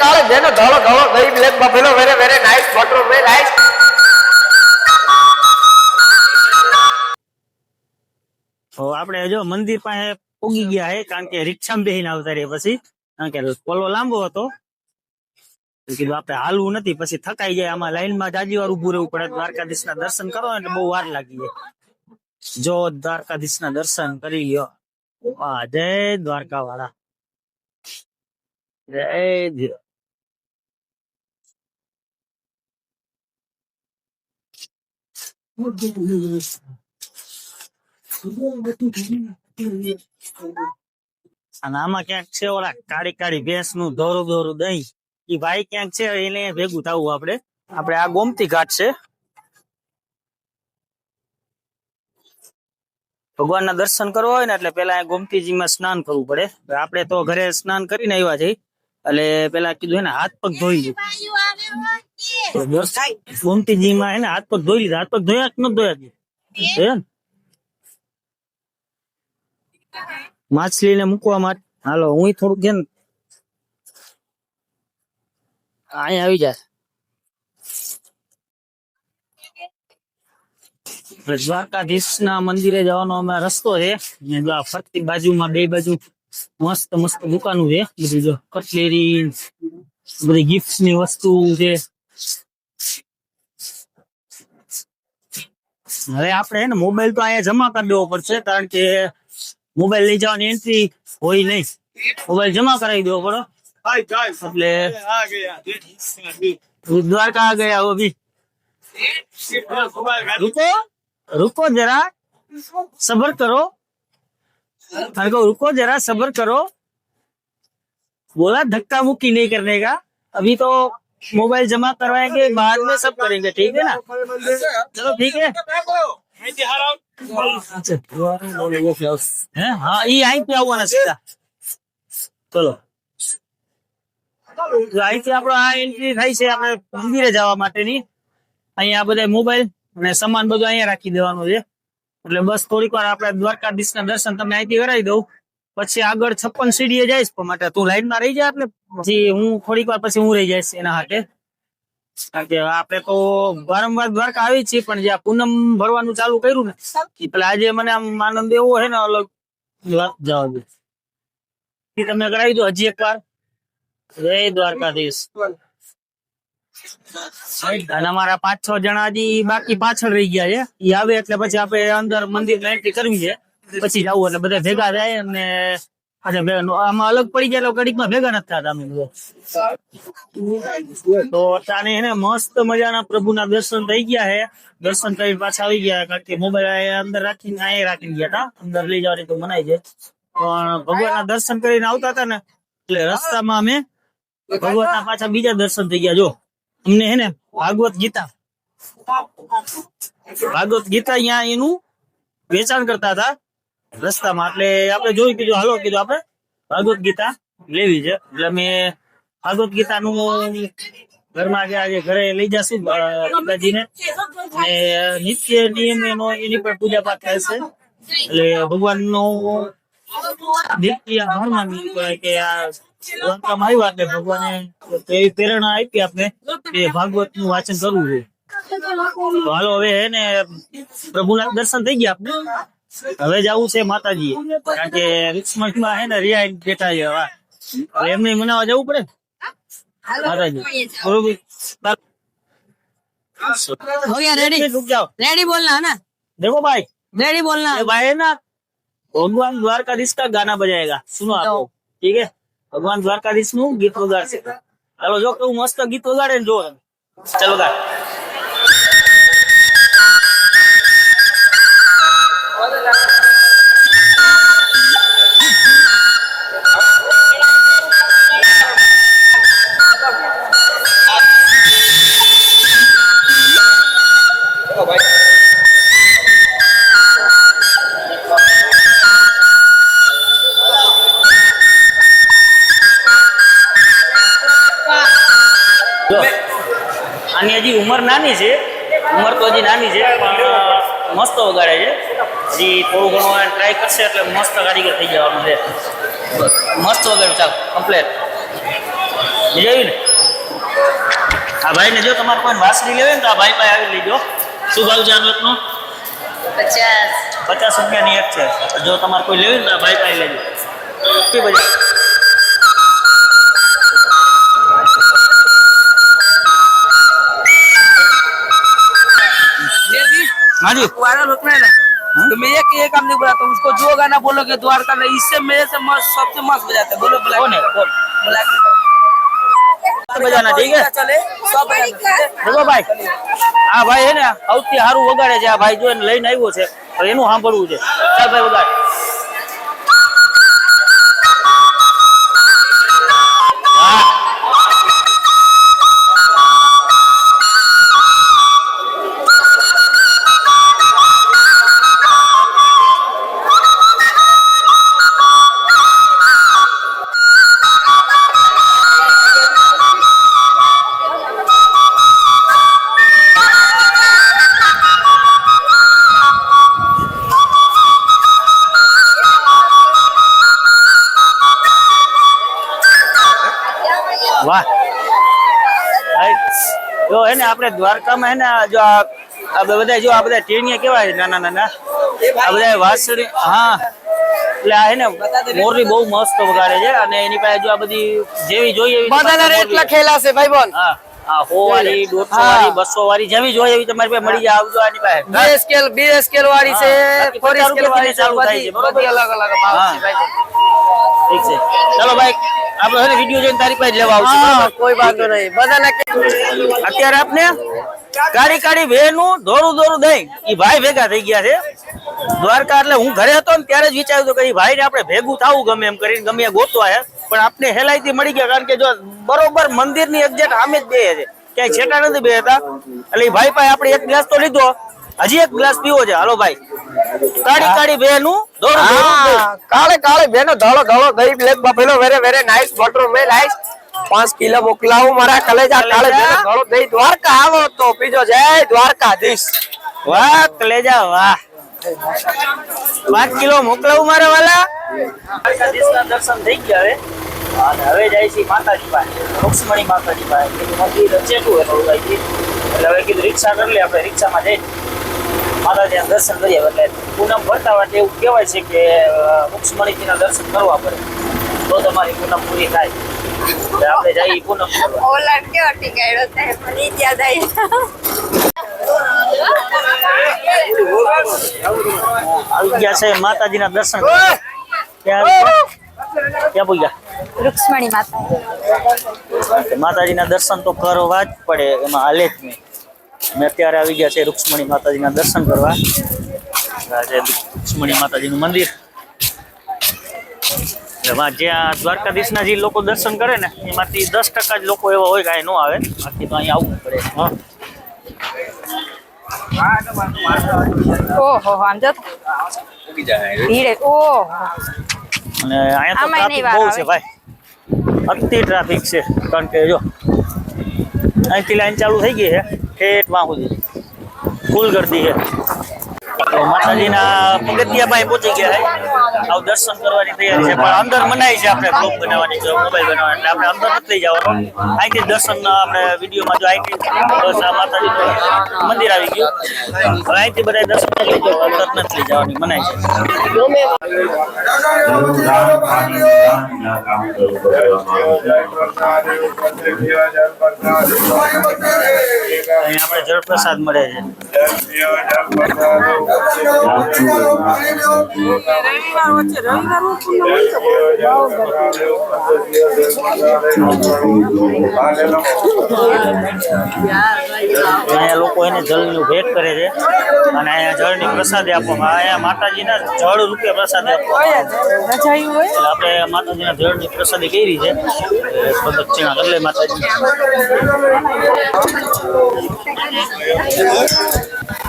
કાળે જેનો ધોળો ધોળો ગરીબ લેખ બફેલો વેરે વેરે નાઈસ બટરો વે નાઈસ તો આપણે જો મંદિર પાસે પોગી ગયા હે કારણ કે રિક્ષામાં બેહીને આવતા રહ્યા પછી કારણ કે પોલો લાંબો હતો તો કીધું આપણે હાલવું નથી પછી થકાઈ જાય આમાં લાઈનમાં જાજી વાર ઉભું રહેવું પડે, દ્વારકાધીશના દર્શન કરો, એટલે બહુ વાર લાગી જાય। જો દ્વારકાધીશના દર્શન કરી લ્યો, વાહ, જય દ્વારકા વાળા જય ધીર આમાં ક્યાંક છે ઓલા કાળી કાળી ભેંસનું દોરું દહીં. એ ભાઈ ક્યાંક છે, એને ભેગું થવું આપણે આપણે આ ગોમતી ઘાટ છે. ભગવાનના દર્શન કરવા હોય ને એટલે પેલા ગોમતીજી ગોમતીજીમાં સ્નાન કરવું પડે. આપડે તો ઘરે સ્નાન કરીને આવ્યા છે એટલે પેલા કીધું એને હાથ પગ ધોઈ લીધું ગોમતીજીમાં માં એને હાથ પગ ધોઈ લીધા. હાથ પગ ધોયા કે ન ધોયા માછલી ને? મૂકવા માટે હાલો હું થોડુંક છે ને અહીંયા આવી જાય દ્વારકાધીશ ના મંદિરે જવાનો અમે રસ્તો છે. આ ફરતી બાજુમાં બે બાજુ મસ્ત મસ્ત દુકાનો છે બધી જો. કટલેરી બધી ગિફ્ટની વસ્તુ છે. હવે આપણે ને મોબાઈલ તો અહીંયા જમા કરી દેવો પડશે કારણ કે મોબાઈલ લઈ જવાની એન્ટ્રી હોય નહીં. મોબાઈલ જમા કરાવી દેવો પડો. એટલે દ્વારકા ગયા હો બી. રૂકો જરા. સબર કરો. अरे को रुको जरा सबर करो बोला धक्का मुक्की नहीं करने का अभी तो मोबाइल जमा करवाएंगे बाद में सब करेंगे ठीक है ना चलो ठीक है हैं? हाँ ये અહીં पे આવવાના સીધા ચલો તો અહીંથી આપણો આ એન્ટ્રી થાય છે આપણે મંદિરે જવા માટેની અહીંયા બધા મોબાઈલ અને સામાન બધું અહીંયા રાખી દેવાનું છે એટલે બસ થોડીક વાર આપણે દ્વારકાધીશ ના દર્શન તમે અહીંથી કરાવી દઉં. પછી આગળ છપ્પન સીડીએ જઈશ પણ માટે તું લાઈનમાં રહી જાય એટલે પછી હું થોડીક વાર પછી હું રહી જઈશ એના હાટે. કારણ કે આપણે તો વારંવાર દ્વારકા આવી છીએ પણ જ્યાં પૂનમ ભરવાનું ચાલુ કર્યું ને એટલે આજે મને આમ આનંદ એવો છે ને અલગ જવા દે તમે કરાવી દો હજી એક વાર જય દ્વારકાધીશ. અને અમારા પાંચ છ જણા બાકી પાછળ રહી ગયા છે. એ આવે એટલે પછી આપણે અંદર મંદિર એન્ટ્રી કરવી છે. પછી જવું એટલે બધા ભેગા થાય અને અલગ પડી ગયા ઘડીકમાં ભેગા નથી તો તાને એને મસ્ત મજાના પ્રભુના દર્શન થઈ ગયા છે. દર્શન કરી પાછા આવી ગયા. કારણ કે મોબાઈલ અંદર રાખીને અહીંયા રાખીને ગયા હતા. અંદર લઈ જવાની તો મનાય છે. પણ ભગવાનના દર્શન કરીને આવતા હતા ને, એટલે રસ્તામાં અમે ભગવાનના પાછા બીજા દર્શન થઈ ગયા. જો. અમને હે ને ભાગવત ગીતા ભાગવત ગીતા અહીંયા એનું વેચાણ કરતા હતા રસ્તામાં. એટલે આપણે જોયું, કીધું, હાલો, કીધું આપણે ભાગવત ગીતા લેવી છે. એટલે અમે ભાગવત ગીતાનું ઘરમાં ગયા, આજે ઘરે લઈ જશું પિતાજીને ને નિત્ય નિયમ એનો, એની પણ પૂજા પાઠ થાય છે. એટલે ભગવાનનો નિત્ય હનુમાન કહેવાય કે આ લંકામાં આવ્યા એટલે ભગવાને એવી પ્રેરણા આપી આપણે કે ભાગવત નું વાંચન કરવું છે તો હાલો હવે હે ને પ્રભુના દર્શન થઈ ગયા આપણે હવે જવું છે માતાજી કારણ કે રિક્સમાં હે ને રિયા બેઠા છે હવે હવે એમને મનાવવા જવું પડે માતાજી બરોબર हो गया रेडी रुक जाओ रेडी बोलना है ना देखो भाई रेडी बोलना ये भाई है ना भगवान द्वारकाधीश का गाना बजाएगा सुनो आपको ठीक है ભગવાન દ્વારકાધીશનું ગીત વગાડશે. ચાલો જો કેવું મસ્ત ગીત વગાડે ને જો ચાલો, ગાય. ઉંમર નાની છે ઉંમર તો હજી નાની છે પણ મસ્ત વગાડે છે. હજી થોડું ઘણું ટ્રાય કરશે એટલે મસ્ત કારીગર થઈ જવાનું છે. મસ્ત વગાડ્યું ચાલ કમ્પ્લેટ આવી ને? આ ભાઈને જો તમારે કોઈ વાસળી લેવી ને તો આ ભાઈ પાસે આવી લીધો શું ભાવ છે આનો પચાસ. પચાસ રૂપિયાની એક છે. જો તમારે કોઈ લેવી ને તો આ ભાઈ પાસે લેજો. हाँ जी वायरल होता है ना तो मैं एक एक काम नहीं बोला तो उसको जो गाना बोलोगे द्वारका में इससे मेरे से मस्त सबसे मस्त बजाते हैं बोलो ब्लैक कौन है कौन ब्लैक બજાના ઠીક હે चले सब बजाते हैं। બોલો ભાઈ આ ભાઈ હે ને સૌથી સારું વગાડે છે આ ભાઈ જો એને લઈને આવ્યો છે તો એનું સાંભળવું છે ચાલ ભાઈ વગાડ વાહ. જો હે ને આપણે દ્વારકામાં હે ને જો આ બધા જો આ બધા ટેણીયા કેવા છે નાના નાના? આ બધા વાસણી હા. એટલે આ હે ને મોરલી બહુ મસ્ત વગાડે છે અને એની પાસે જો આ બધી જેવી જોઈએ બધાના રેટ લખેલા છે ભાઈ બોન હા. હા સો વાળી દોઢસો હા. વાળી બસો વાળી જેવી જોઈએ એવી તમારી પાસે મળી જાય આવજો આની પાસે. બે સ્કેલ બે સ્કેલ વાળી છે ફોર સ્કેલ વાળી ચાલુ થાય છે, બરોબર? અલગ અલગ ભાવ છે ઠીક છે. ચાલો ભાઈ આપણે હે ને વીડિયો જોઈને તારી પાસે લેવા આવશું કોઈ વાંધો નહીં. બધાના અત્યારે આપને કાઢી કાળી વેનું દોરું દોરું દઈ ઈ ભાઈ ભેગા થઈ ગયા છે. દ્વારકા એટલે હું ઘરે હતો ને ત્યારે જ વિચાર્યું હતું કે ભાઈ ભાઈને આપણે ભેગું થવું ગમે એમ કરીને ગમે ગોતવા છે. પણ આપને હેલાઈથી મળી ગયા કારણ કે જો બરોબર મંદિરની એક્ઝેક્ટ સામે જ બે છે. ક્યાંય છેટા નથી બે હતા. એટલે ભાઈ પાસે આપણે એક ગ્લાસ તો લીધો. હજી એક ગ્લાસ પીવો છે. હાલો ભાઈ. કાળી કાળી દહીં. કાળે કાળે બેનો ધોળો ધોળો દહીં lake buffalo very very nice butter મે નાઈસ. પાંચ કિલો મોકલાવું મારા કલેજા કાળે બેનો ધોળો દઈ દ્વારકા આવો તો પીજો જય દ્વારકાધીશ. વાહ કલેજા વાહ. પાંચ કિલો મોકલાવું મારે વાલા? દર્શન થઈ ગયા હવે. અને હવે જાય છે માતાજી પાસે રૂક્ષ્મણી માતાજી પાસે કીધું મંદિર ચેટું હોય થોડું કઈ એટલે હવે કીધું રિક્ષા કરી લે આપણે રિક્ષામાં જઈને માતાજીના દર્શન કરીએ. એટલે પૂનમ ભરતા માટે એવું કહેવાય છે કે અ, દર્શન કરવા પડે. તો તમારી પૂનમ પૂરી થાય. એટલે આપણે જઈએ પૂનમ કરવા. ઓલા કેવો ટીકાડ્યો તે મને ઈ યાદ આવી ગયા છે માતાજીના દર્શન ત્યાં ક્યાં પૂગ્યા. રૂક્ષ્મણી માતા. માતાજીના દર્શન તો કરવા જ પડે એમાં હાલે જ નહીં અમે અત્યારે આવી ગયા છે રૂક્ષ્મણી માતાજીના દર્શન કરવા. આજે રૂક્ષ્મણી માતાજીનું મંદિર. એમાં જ્યાં દ્વારકાધીશના જે લોકો દર્શન કરે ને એમાંથી દસ ટકા જ લોકો એવા હોય કે અહીં ન આવે. બાકી તો અહીં આવવું પડે. હા. ઓહો આમ જો ભીડે. ઓહો. અને અહીંયા તો બહુ છે ભાઈ. અતિ ટ્રાફિક છે. કારણ કે જો, અહીંથી લાઈન ચાલુ થઈ ગઈ છે, ઠેઠ સુધી. ફૂલ ગરદી છે. તો માતાજીના પગથિયા પાસે પહોંચી ગયા છે. આવું દર્શન કરવાની તૈયારી છે. પણ અંદર મનાય છે આપણે બ્લોગ બનાવવાની જો મોબાઈલ બનાવવાની. એટલે આપણે અંદર નથી લઈ જવાનું. અહીંથી દર્શન આપણે વિડીયોમાં જો અહીંથી માતાજીનું મંદિર આવી ગયું. હવે અહીંથી બધા દર્શન કરી જવાનું અંદર નથી લઈ જવાની. મનાય છે. આપણે જળ પ્રસાદ મળે છે. અહીંયા લોકો એને જળનું ભેટ કરે છે. અને અહીંયા જળની પ્રસાદી આપવામાં અહીંયા માતાજીના જળ રૂપે પ્રસાદી આપવામાં એટલે આપણે માતાજીના જળની પ્રસાદી કરી છે. પ્રદક્ષિણા કરી માતાજી.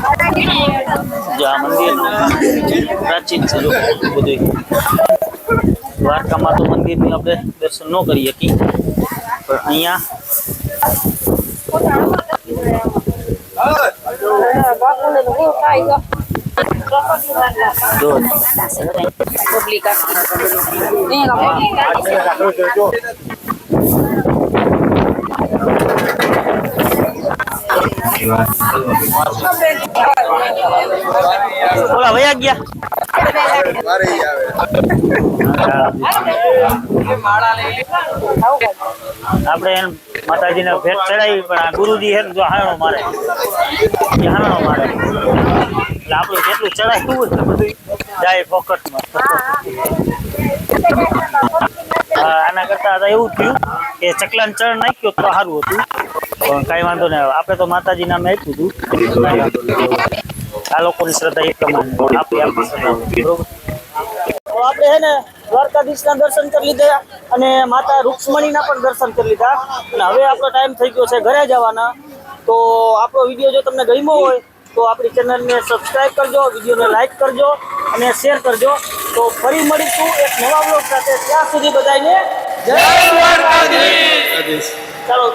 જો મંદિર પ્રાચીન છે જો બધું દ્વારકામાં તો મંદિરની આપણે દર્શન ન કરી શકીએ. પણ અહીંયા જો ઓલા વયા ગયા. આપણે એમ માતાજીને ભેટ ચડાવી, પણ આ ગુરુજી હે જો હાણો મારે. એ મારે. એટલે આપણે જેટલું ચડાવ્યું ને બધું જાય ફોકટમાં. આના કરતા એવું થયું. કે ચકલાને ચણ નાખ્યો તો સારું હતું. પણ કાંઈ વાંધો નહીં. આપણે તો માતાજી નામે આપ્યું હતું. આ લોકોની શ્રદ્ધા એ પ્રમાણે. આપણી આપણી શ્રદ્ધા. આપણે હે ને દ્વારકાધીશના દર્શન કરી લીધા અને માતા રૂક્ષ્મણીના પણ દર્શન કરી લીધા. અને હવે આપણો ટાઈમ થઈ ગયો છે ઘરે જવાના. તો આપણો વીડિયો જો તમને ગમ્યો હોય તો આપણી ચેનલને સબસ્ક્રાઈબ કરજો, વિડીયોને લાઈક કરજો અને શેર કરજો. તો ફરી મળીશું એક નવા બ્લોગ સાથે. ત્યાં સુધી બધાને જય દ્વારકાધીશ ચાલો